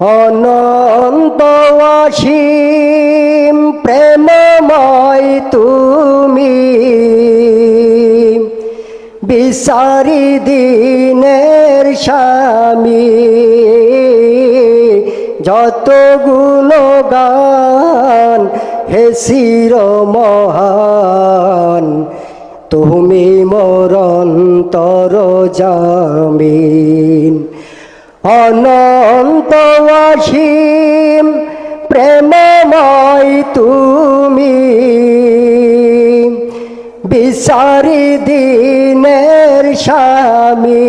অনন্ত প্রেমময় তুমি। বিচারি দিনের স্বামী যত গুণগান হে শির মহান তুমি মরন্তর জামিন অনন্ত অসীম প্রেমময় তুমি। বিচারি দিনের স্বামী,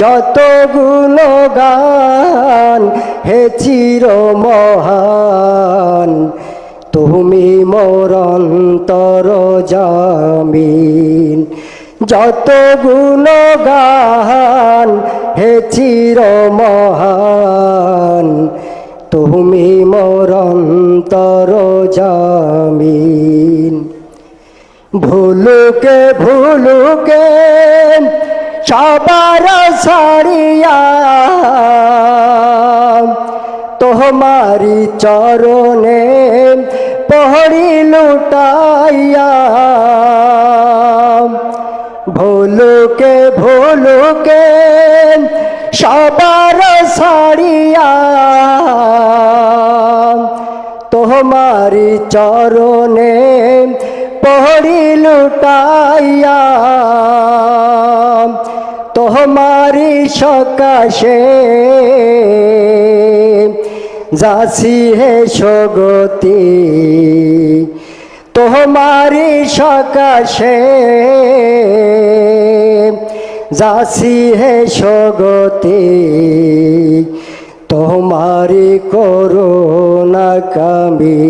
যত গুণগান হে চির মহান তুমি মরন্তর জামিন যত গুণগান হে চির মহান তুমি মরন্তর জামিন। ভুলুকে ভুলুকে সবার সারিয়া তোমারি চরণে পহরি লুটাইয়া সবার সারিয়া তোমারি চরণে পহরি লুটাইয়া তোমারি সকাশে যাসি হে সগতি তোমারি সকাশে যাসি হে সগতি তোমারি করুণা কামি।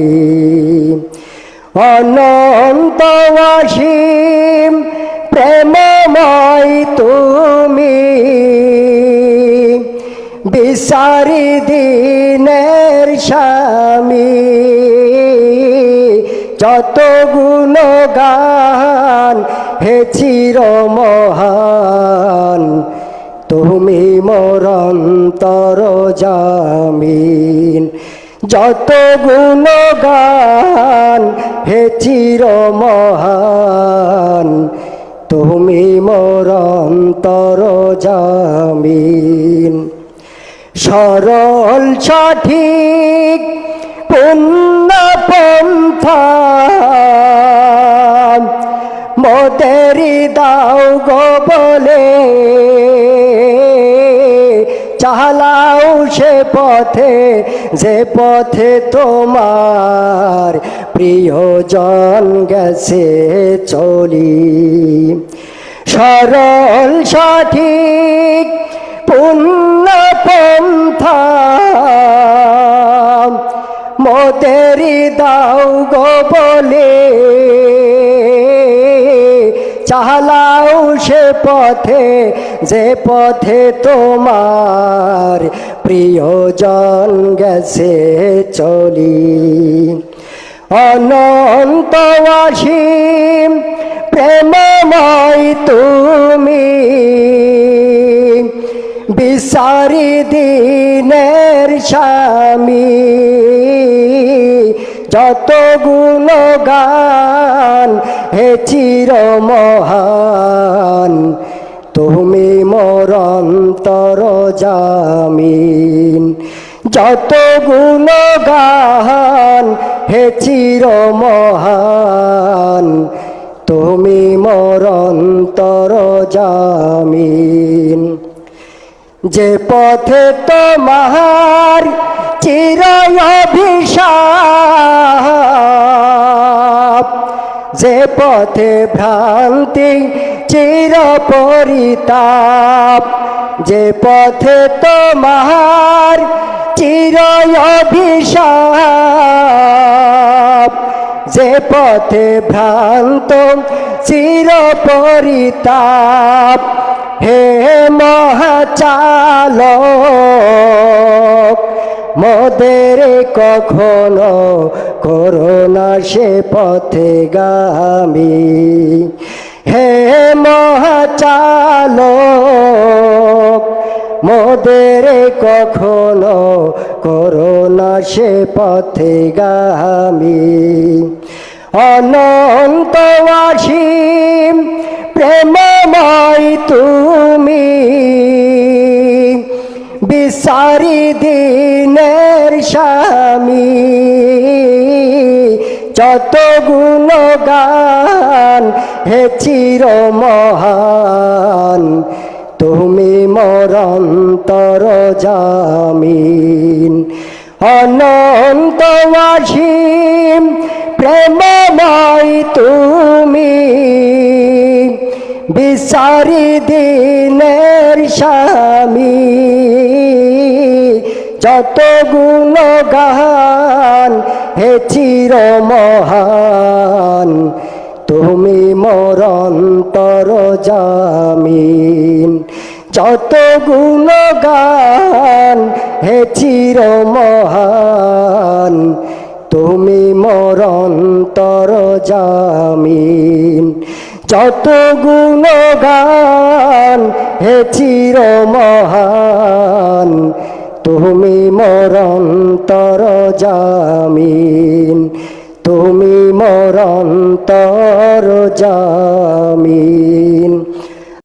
অনন্ত অসীম, প্রেমময় তুমি, বিচারি দিনের স্বামী। যত গুণগান হে চির মহান মরন্তর জামিন। যত গুণগান হে চির মহান, তুমি মরন্তর জামিন। সরল সঠিক পুণ্য পন্থা মোদেরি দাও গো বলে চালাও সে পথে, যে পথে তোমার প্রিয়জন গেছে চলি। সরল, সঠিক, পুণ্য পন্থা মোদেরি দাও গো বলে। চালাও সে পথে, যে পথে তোমার প্রিয়জন গেছে চলি। অনন্ত অসীম প্রেমময় তুমি বিচারি দিনের স্বামী। যত গুণগান হে চির মহান তুমি মরন্তর জামিন। যত গুণগান হে চির মহান, তুমি মরন্তর জামিন। যে পথে তোমার চির অভিশাপ, যে পথে ভ্রান্তি চির পরিতাপ যে পথে তোমার চির অভিশাপ। যে পথে ভ্রান্ত চির পরিতাপ হে মহাচালক, মোদের কখনো করোনা সে পথে গামী। হে মহাচালক, মোদের কখনো করোনা সে পথে গামি। অনন্ত অসীম প্রেমময় তুমি বিসারি দিনের স্বামী। যত গুণগান হে চির মহান, তুমি মরন্তর জামিন। অনন্ত অসীম, প্রেমময় তুমি। বিচারি দিনের স্বামী, যত গুণগান হে চির মহান। তুমি মরন্তর জামিন। যত গুণগান হে চির মহান তুমি মরন্তর জামিন। যত গুণগান হে চির মহান তুমি মরন্তর জামিন। তুমি মরন্তর জামিন